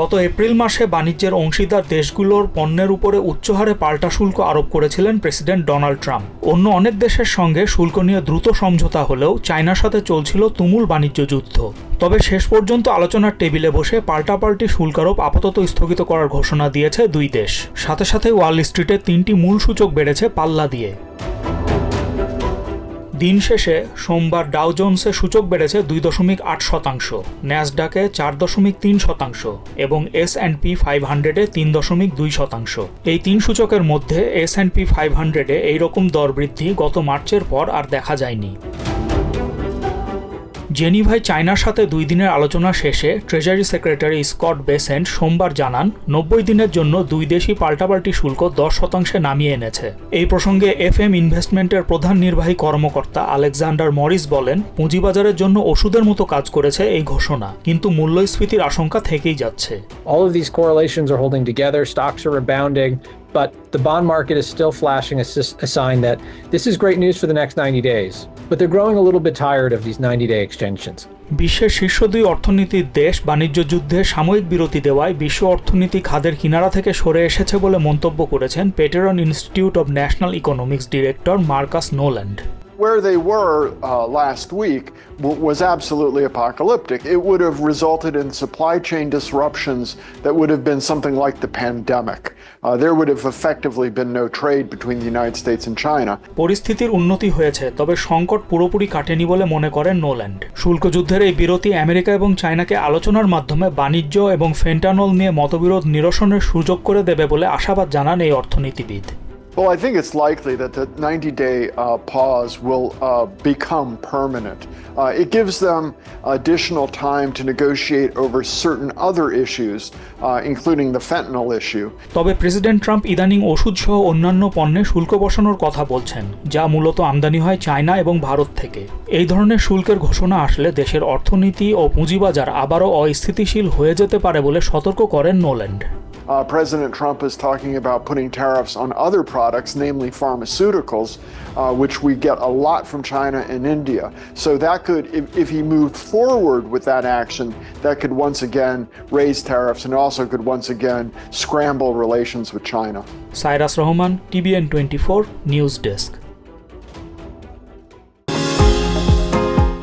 গত এপ্রিল মাসে বাণিজ্যের অংশীদার দেশগুলোর পণ্যের উপরে উচ্চহারে পাল্টা শুল্ক আরোপ করেছিলেন প্রেসিডেন্ট ডোনাল্ড ট্রাম্প। অন্য অনেক দেশের সঙ্গে শুল্ক নিয়ে দ্রুত সমঝোতা হলেও চায়নার সাথে চলছিল তুমুল বাণিজ্য যুদ্ধ। তবে শেষ পর্যন্ত আলোচনার টেবিলে বসে পাল্টাপাল্টি শুল্ক আরোপ আপাতত স্থগিত করার ঘোষণা দিয়েছে দুই দেশ। সাথে সাথে ওয়াল স্ট্রিটে তিনটি মূল সূচক বেড়েছে পাল্লা দিয়ে। দিন শেষে সোমবার ডাউ জোন্সে সূচক বেড়েছে দুই দশমিক আট শতাংশ, ন্যাসডাকে চার দশমিক তিন শতাংশ এবং এস অ্যান্ড পি ফাইভ হান্ড্রেডে তিন দশমিক দুই শতাংশ। এই তিন সূচকের মধ্যে এস অ্যান্ড পি ফাইভ হান্ড্রেডে এইরকম দর বৃদ্ধি গত মার্চের পর আর দেখা যায়নি। জেনিভায় চায়নার সাথে দুই দিনের আলোচনা শেষে ট্রেজারি সেক্রেটারি স্কট বেসেন্ট সোমবার জানান, নব্বই দিনের জন্য দুই দেশই পাল্টাপাল্টি শুল্ক দশ শতাংশে নামিয়ে এনেছে এই প্রসঙ্গে এফ এম ইনভেস্টমেন্টের প্রধান নির্বাহী কর্মকর্তা আলেকজান্ডার মরিস বলেন, পুঁজিবাজারের জন্য ওষুধের মতো কাজ করেছে এই ঘোষণা, কিন্তু মূল্যস্ফীতির আশঙ্কা থেকেই যাচ্ছে but the bond market is still flashing a sign that this is great news for the next 90 days. But they're growing a little bit tired of these 90 day extensions. বিশ্বের শীর্ষ দুই অর্থনীতির দেশ বাণিজ্য যুদ্ধে সাময়িক বিরতি দেওয়ায় বিশ্ব অর্থনীতি খাদের কিনারা থেকে সরে এসেছে বলে মন্তব্য করেছেন Peterson institute of national economics director Marcus Noland Where they were uh, last week w- was absolutely apocalyptic. It would have resulted in supply chain disruptions that would have been something like the pandemic. Uh, there would have effectively been no trade between the United States and China. পরিস্থিতির উন্নতি হয়েছে তবে সংকট পুরোপুরি কাটেনি বলে মনে করেন নোল্যান্ড শুল্ক যুদ্ধের এই বিরতি আমেরিকা এবং চায়নাকে আলোচনার মাধ্যমে বাণিজ্য এবং ফেন্টানল নিয়ে মতবিরোধ নিরসনের সুযোগ করে দেবে বলে আশাবাদ জানান এই অর্থনীতিবিদ Well, I think it's likely that the 90 day uh, pause will uh, become permanent. Uh, it gives them additional time to negotiate over certain other issues, uh, including the fentanyl issue. তবে president Trump ইদানিং ওষুধ সহ অন্যান্য পণ্যে শুল্ক বসানোর কথা বলছেন যা মূলত আমদানি হয় চায়না এবং ভারত থেকে এই ধরনের শুল্কের ঘোষণা আসলে দেশের অর্থনীতি ও পুঁজিবাজার আবারও অস্থিতিশীল হয়ে যেতে পারে বলে সতর্ক করেন Noland uh, President Trump is talking about putting tariffs on other products, namely pharmaceuticals, uh, which we get a lot from China and India. So that could, if, if he moved forward with that action, that could once again raise tariffs and also could once again scramble relations with China. Cyrus Rahman, TBN24 News Desk.